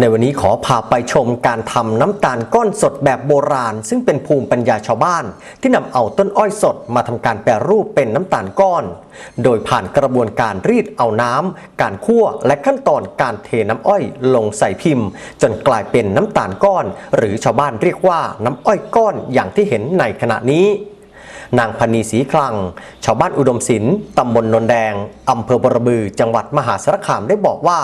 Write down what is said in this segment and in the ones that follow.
ในวันนี้ขอพาไปชมการทำน้ำตาลก้อนสดแบบโบราณ ซึ่งเป็นภูมิปัญญาชาวบ้าน ที่นำเอาต้นอ้อยสดมาทำการแปรรูปเป็นน้ำตาลก้อน โดยผ่านกระบวนการรีดเอาน้ำการคั่วและขั้นตอนการเทน้ำอ้อยลงใส่พิมพ์ จนกลายเป็นน้ำตาลก้อน หรือชาวบ้านเรียกว่าน้ำอ้อยก้อนอย่างที่เห็นในขณะนี้ นางพนีศรีคลัง ชาวบ้านอุดมศิลป์ตำบลนนแดง อำเภอบรบือ จังหวัดมหาสารคามได้บอกว่า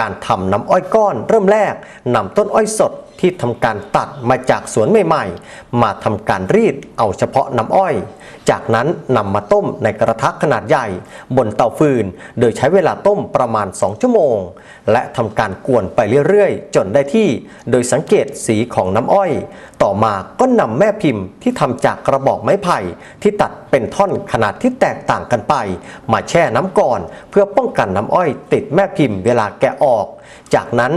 การทำน้ำอ้อยก้อนเริ่มแรกนำต้นอ้อยสด ที่ทำการตัดมาจากสวนใหม่ๆ มาทำการรีดเอาเฉพาะน้ำอ้อย จากนั้นนำมาต้มในกระทะขนาดใหญ่ บนเตาฟืน โดยใช้เวลาต้มประมาณ 2 ชั่วโมง และทำการกวนไปเรื่อยๆ จนได้ที่ โดยสังเกตสีของน้ำอ้อย ต่อมาก็นำแม่พิมพ์ที่ทำจากกระบอกไม้ไผ่ ที่ตัดเป็นท่อนขนาดที่แตกต่างกันไป มาแช่น้ำก่อน เพื่อป้องกันน้ำอ้อย ติดแม่พิมพ์เวลาแกะออก จากนั้น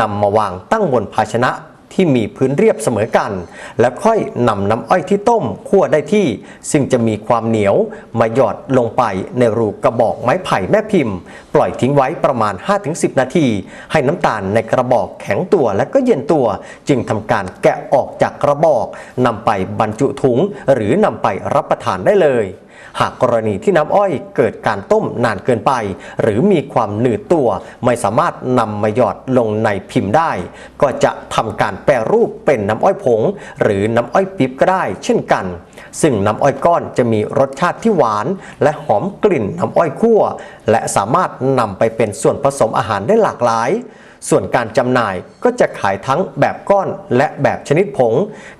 นำมาวางตั้งบนภาชนะที่มีพื้นเรียบเสมอกัน แล้วค่อยนำน้ำอ้อยที่ต้มคั่วได้ที่ ซึ่งจะมีความเหนียวมาหยอดลงไปในรูกระบอกไม้ไผ่แม่พิมพ์ ปล่อยทิ้งไว้ประมาณ 5-10 นาที ให้น้ำตาลในกระบอกแข็งตัวและก็เย็นตัว จึงทำการแกะออกจากกระบอกนำไปบรรจุถุง หรือนำไปรับประทานได้เลย หากกรณีที่น้ำอ้อยเกิดการต้มนานเกินไป หรือมีความหนืดตัว ไม่สามารถนำมาหยอดลงในพิมพ์ได้ ก็จะทำการแปรรูปเป็นน้ำอ้อยผง หรือน้ำอ้อยปิ๊บก็ได้ เช่นกัน ซึ่งน้ำอ้อยก้อนจะมีรสชาติที่หวาน และหอมกลิ่นน้ำอ้อยคั่ว และสามารถนำไปเป็นส่วนผสมอาหารได้หลากหลาย ส่วนการจำหน่ายก็จะขายทั้งแบบก้อนและแบบชนิดผง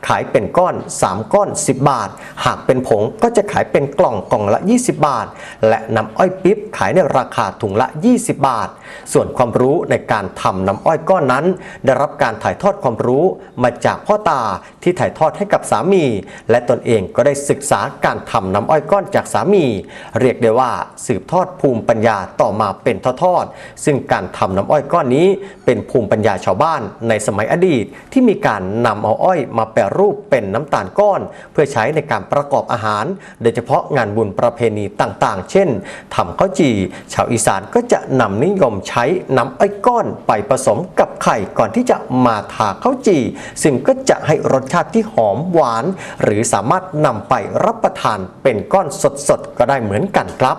ขายเป็นก้อน 3 ก้อน 10 บาท หากเป็นผงก็จะขายเป็นกล่องกล่องละ 20 บาท และน้ำอ้อยปิ๊บขายในราคาถุงละ 20 บาท ส่วนความรู้ในการทำน้ำอ้อยก้อนนั้น ได้รับการถ่ายทอดความรู้มาจากพ่อตาที่ถ่ายทอดให้กับสามี และตนเองก็ได้ศึกษาการทำน้ำอ้อยก้อนจากสามี เรียกได้ว่าสืบทอดภูมิปัญญาต่อมาเป็นทอดๆซึ่งการทำน้ำอ้อยก้อนนี้เป็นภูมิปัญญาชาวบ้านในสมัยอดีต ที่มีการนำเอาอ้อยมาแปรรูปเป็นน้ำตาลก้อน เพื่อใช้ในการประกอบอาหาร โดยเฉพาะงานบุญประเพณีต่างๆ เช่นทำข้าวจี่ชาวอีสานก็จะนำนิยมใช้น้ำอ้อยก้อนไปผสมกับไข่ก่อนที่จะมาทาข้าวจี่ซึ่งก็จะให้รสชาติที่หอมหวาน หรือสามารถนำไปรับประทานเป็นก้อนสดๆก็ได้เหมือนกันครับ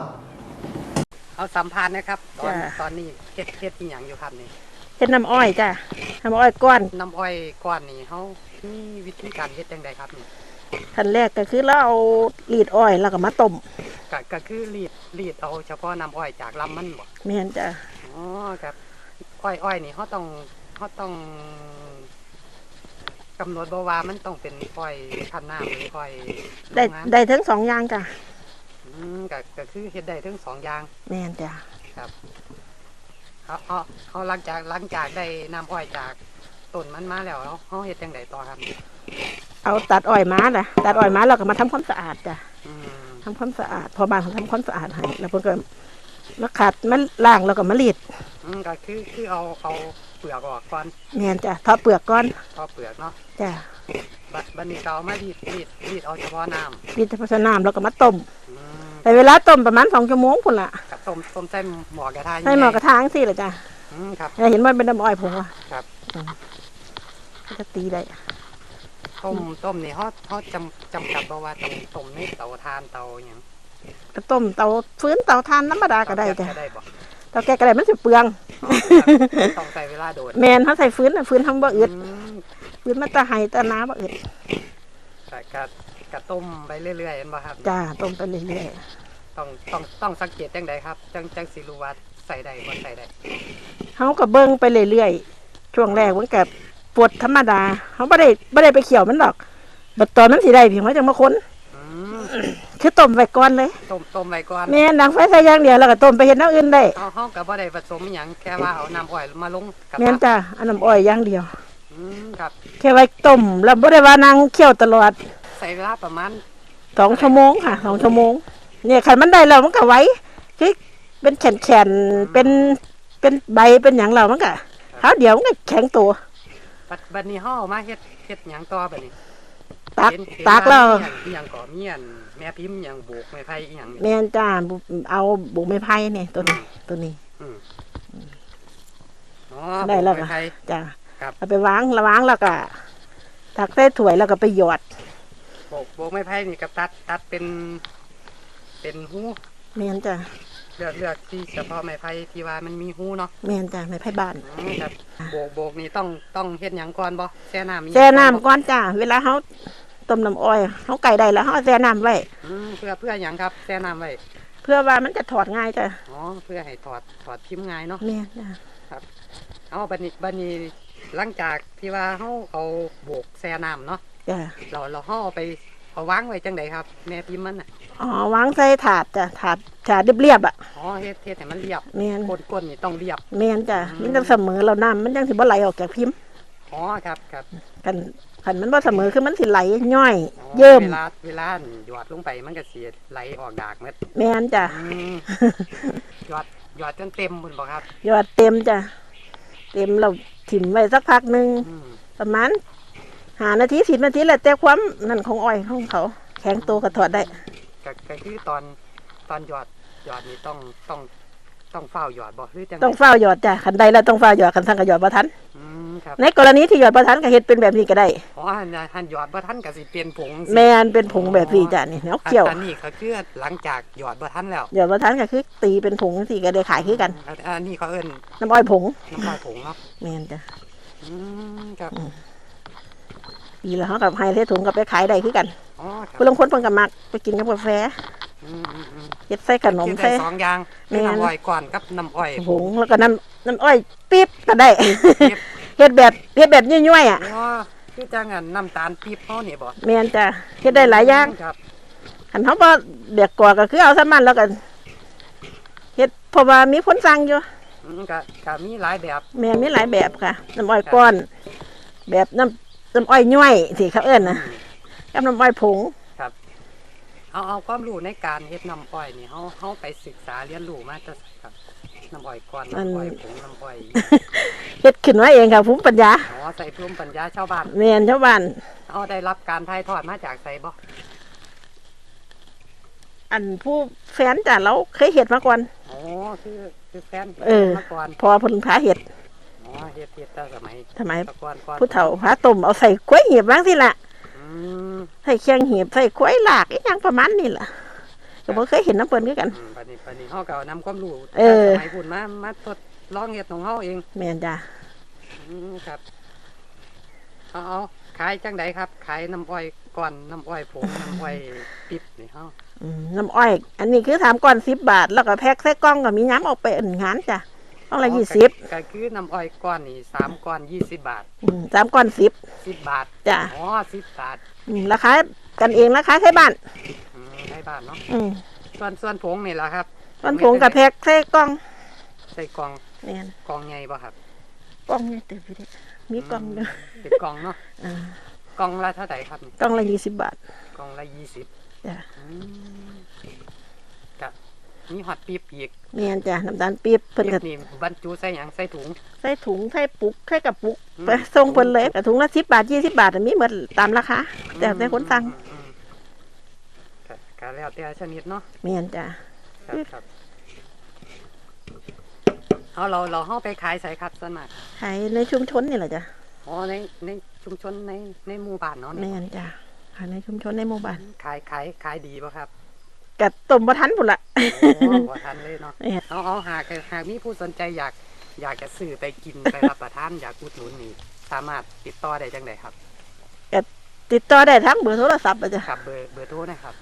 เอาสัมภาษณ์นะครับ ตอนจ้ะ ตอนนี้เฮ็ดเฮ็ดอีหยังอยู่ครับนี่ เฮ็ดน้ำอ้อยจ้ะน้ำอ้อยก้อนน้ำอ้อยก้อนนี่เขามีวิธีการเฮ็ดจังไดครับนี่ขั้นแรกก็คือเราเอารีดอ้อยแล้วก็มาต้มก็ก็คือรีดรีดเอาเฉพาะน้ำอ้อยจากลำมันบ่แม่นจ้ะอ๋อครับ อ้อยอ้อยนี่เขาต้องเขาต้องกำหนดบ่ว่ามันต้องเป็นอ้อยพันธุ์น้ำหรืออ้อยได้โรงงานได้ทั้งสองอย่างจ้ะอืมก็ก็คือเฮ็ดได้ทั้งสองอย่าง แม่นจ้ะครับ เขาเขาเขาหลังจากหลังจากได้น้ำอ้อยจากต้นมันมาแล้วเขาเขาเฮ็ดจังไดต่อครับ เอาตัดอ้อยมาล่ะตัดอ้อยมาแล้วก็มาทำความสะอาดจ้ะอืมทำความสะอาด พอบ้านเขาทำความสะอาดให้แล้วเพิ่นก็มาขัดมาล้างแล้วก็มารีดอืมก็คือคือเอาเอาเปลือกออกก่อนแม่นจ้ะทอดเปลือกก่อนพอเปลือกเนาะจ้ะบัดบัดนี้ก็เอามารีดรีดรีดเอาเฉพาะน้รีดผสมน้ำแล้วก็มาต้มำอืมแต่เวลาต้มประมาณสองชั่วโมงพุ่นล่ะกับ ต้มต้มใส่หม้อกระทะให้หมอกระทางสิล่ะจ้ะอืมครับอย่าเห็นว่าเป็นน้ำอ้อยผงว่ะครับอืมก็จะตีได้ต้มต้มนี่เขาเขาจำจำกัดบ่ว่าต้องต้มในเตาถ่านเตาหยังก็ต้มเตาฟื้นเตาทานธรรมดาก็ได้จ้ะก็ได้บ่เตาแก๊สก็ได้มันสิเปลืองอ๋อครับต้องใส่เวลาโดดแมนเขาใส่ฟื้นน่ะฟื้นทำบ่อึดมฟื้นมาตะไห้ตะน้าบ่อึดก็ก็ก็ต้มไปเรื่อยๆเห็นบ่ครับจ้าต้มไปเรื่อย ต้องต้องต้องสังเกตจังใดครับจังจังสิรู้ว่าใส่ได้บ่ใส่ได้ๆเขาก็เบิ่งไปเรื่อยๆช่วงแรกมันก็ปวดธรรมดาเขาบ่ได้บ่ได้ไปเขี่ยวมันดอกบัดตอนนั้นสิได้เพียงว่าจังมาคนอืมคือต้มไว้ก่อนเลยต้มต้มไว้ก่อนแม่นดังไฟใส่อย่างเดียวแล้วก็ต้มไปเฮ็ดแนวอื่นได้เขาเขาก็บ่ได้ผสมอหยังแค่ว่าเอาน้ำอ้อยมาลงกระแม่นทะจ้าอันน้ำอ้อยอย่างเดียว อืมครับ แค่ไว้ต้มแล้วบ่ได้ว่านางเคี่ยวตลอดใส่เวลาประมาณสองชั่วโมงค่ะสองชั่วโมง เนี่ยคันมันได้แล้วมันก็ไว้คือเป็นแข็งๆเป็นเป็นใบเป็นหยังแล้วมันก็เท้าเดียวมันก็แข็งตัวบัดบัดนี้เฮาเอามาเฮ็ดเฮ็ดหยังต่อบัดนี้ตักเห็นเห็นตักแล้วามีหยังมีหยังก่อมีอันแม่พิมพ์หยังโบกไม้ไผ่อีหยังนี่ แม่นจ้าบุเอาบุกไม้ไผ่เนี่ยตัวนี้ตัวนี้ อืมอ๋ออ๋อได้แล้ว ปก็ไผ่ จ้ะครับ เอาไปวางระวางแล้วก็ตักใส่ถ้วยแล้วก็ไปหยอด โบกโบกไม้ไผ่นี่ก็ตัดตัดเป็น เป็นหูแม่นจ้ะเลือกเลือกที่เฉพาะไม้ไผ่ที่ว่ามันมีหูเนาะแม่นจ้ะไม้ไผ่บ้านอืมครับโบกโบกนี่ต้องต้องเฮ็ดหยังก่อนบ่แช่น้ำมีหยังแช่น้ำบ่ก่อนจ้ะเวลาเฮาต้มน้ำอ้อยเฮาไก่ได้แล้วเฮาเอาแช่น้ำไว้อืมเพื่อเพื่อหยังครับแช่น้ำไว้เพื่อว่ามันจะถอดง่ายจ้ะอ๋อเพื่อให้ถอดถอดพิมพ์ง่ายเนาะแม่นจ้ะเอาบัดนี้บัดนี้หลังจากที่ว่าเฮาเอาโบกแช่น้ำเนาะจ้ะเราเราเฮาเอาไป เอาวางไว้จังไดครับ แม่พิมพ์มันน่ะอ๋อวางใส่ถาดจ้ะถาดถาดเรียบๆอะ อ๋อเฮ็ดเฮ็ดให้มันเรียบแม่น ก้นๆนี่ต้องเรียบ แม่นจ้ะมันจะเสมอแล้วน้ำมันจังสิบ่ไหลออกจากพิมพ์อ๋อครับครับกันคันมันบ่เสมอคือมันสิไหลย่อย อ๋อเยิ่มเวลาเวลาหยอดลงไปมันก็สิไหลออกดากหมดแม่นจ้ะอืมหยอดหยอดจนเต็มพุ่นบ่ครับหยอดเต็มจ้ะเต็มเราถิ่มไว้สักพักหนึงอืมประมาณ หานาทีสิบนาทีแหละแต่ความนั่นของอ้อยของเขา แข็งตัวก็ถอดได้ก็ก็คือตอนตอนหยอดหยอดนี่ต้องต้องต้องเฝ้าหยอดบ่หรือจังต้องเฝ้าหยอดจ้ะคันใดแล้วต้องเฝ้าหยอดคันสั่งก็หยอดบ่ทัน อืมครับในกรณีที่หยอดบ่ทันก็เฮ็ดเป็นแบบนี้ก็ได้ อ๋อหันหันหยอดบ่ทันก็สิเปลี่ยนผงสิแม่นเป็นผงแบบนี้จ้ะนี่แนวอันเกี่ยว อันนี้ก็คือหลังจากหยอดบ่ทันแล้วหยอดบ่ทันก็คือตีเป็นผงสิก็ได้ขายคือกัน อันอันนี้เขาเอิ้นน้ำอ้อยผงน้ำลายผงเนาะแม่นจ้ะ อืมครับ ปีละเฮากับไฮเทถุงก็ไปขายได้คือกันครัผู้บลงคนเพิ่นก็มักไปกินกับกาแฟเฮ็ดใส่ขนมใส่สองอย่างแม่น้ำอ้อยก่อนกับน้ำอ้อยผงแล้วก็น้ำน้ำอ้อยปี๊บก็ได้เฮ็ดแบบเฮ็ดแบบย่อยๆอะคือจังอันน้ำตาลปี๊บเฮานี่ยบ่แม่นจ้ะเฮ็ดได้หลายอย่างครับคันเฮาบ่เบียกกอก็คือเอาซะมันแล้วก็เฮ็ดเพราะว่ามีคนสั่งอยู่มก็ก็มีหลายแบบ แม่มีหลายแบบค่ะน้ำอ้อยก้อน แบบน้ำ น้ำอ้อยย่อยที่เขาเอิ้นนะกับน้ำอ้อยผง เอาเอาความรู้ในการเฮ็ดน้ำอ้อยนี่เฮาเฮาไปศึกษาเรียนรู้มาจากไสครับน้ำอ้อยก่อนน้ำอ้อยผงน้ำอ้อยเฮ็ดขึ้นมาเองค่ะภูมิปัญญาอ๋อใส่ภูมิปัญญาชาวบ้านแม่นชาวบ้าน เอาได้รับการถ่ายทอดมาจากไสบ่อันผู้แฟนจ้ะเราเคยเฮ็ดมาก่อน อ๋อคือคือแฟนเออ มาก่อนพอเพิ่นพาเฮ็ดอ๋อ เฮ็ดเฮ็ดแต่สมัยทำไมแตะก่อนก่อนผู้เฒ่าพาต้มเอาใส่กล้วยเหียบบ้างสิล่ะอืมใส่เคียงเหียบใส่กล้วยหลากอีหยังประมาณนี้ล่ะก็บ่เคยเห็นน้ำเปิ้นคือกันอืมบัดนี้บัดนี้เฮาก็เอานำความรู้เออ สมัยพุ่นมามาทดลองเฮ็ดของเฮาเองแม่นจ้ะอืมครับเอาเอาขายจังไดครับ ขายน้ำอ้อยก่อนน้ำอ้อยผงน้ำอ้อยปิ๊บนี่เฮาอืมน้ำอ้อย อันนี้คือถามก่อน10บาท แล้วก็แพ็คใส่กล่องก็มีย้ำเอาไปอั่นงานจ้ะ กล่องละอ๋อ20ก็ก็คือน้ำอ้อยก้อนนี่สามก้อนยี่สิบบาทอืมสามก้อน10สิบบาทจ้ะ อ๋อสิบบาทอืมราคากันเองราคาใช้บ้าน อืมให้บาทเนาะอืมส่วนส่วนผงนี่แหละครับมันผงกับแพ็คใส่กล่องใส่กล่องแม่นกล่องใหญ่ป่ะครับกล่องนี่เต็มไปด้วยมีกล่องเดียวเป็นกล่องเนาะอ่ากล่องละเท่าไหร่ครับนี่กล่องละ20บาทกล่องละยี่สิบจ้ะกับ มีหอดปี๊บอีกแม่นจ้ะน้ำตาลปี๊บเพิ่นปี๊ก็บนี่บรรจุใส่หยังใส่ถุง ใส่ถุงใส่ปุกใส่กระปุกอืม ไปส่งเพิ่นเลยแต่ถุงละ10บาท20บาทอะมีหมดตามราคาแต่แต่คนสั่งอืมอืมก็ก็แล้วแต่ชนิดเนาะแม่นจ้ะ ครับครับเอาเราเราเข้าไปขายใส่ครับส่วนมากขายในชุมชนนี่แหละจ้ะอ๋อในในชุมชนในในหมู่บ้านเนาะแม่นจ้ะขายในชุมชนในหมู่บ้านขายขายขายดีป่ะครับ กัต้มบ่ทันพุ่นละโอ้บ่ทันเลยเนาะเนี่ยเอาเอาหากหากมีผู้สนใจอยากอยากจะซื้อไปกินไปรับประทานอยากอุดหนุนนี่สามารถติดต่อได้จังไดครับติดต่อได้ทั้งเบอร์โทรศัพท์อะจ้ะครับเบอร์เบอร์โทรนะครับ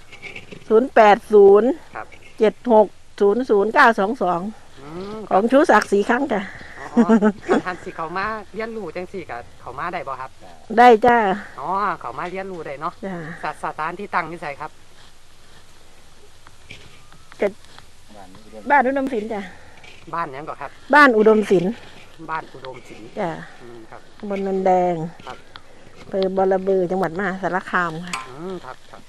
080ครับ76 00 922อืมของชูศักดิ์สีครั้งจ้ะอ๋อถ้าท่านสิเขามาเรียนรู้จังสี่กับเขามาได้บ่ครับ ได้จ้าอ๋อเขามาเรียนรู้ได้เนาะจ้าสสถานที่ตั้งที่ใส่ครับ บ้านอุดมศิลป์จ้ะบ้านหยังก่อนครับ บ้านอุดมศิลป์บ้านอุดมศรีจ้ะอืมครับ ตำบนนันแดงครับ อำเภอบอระเบือจังหวัดมหาสารคามค่ะ อืมครับครับ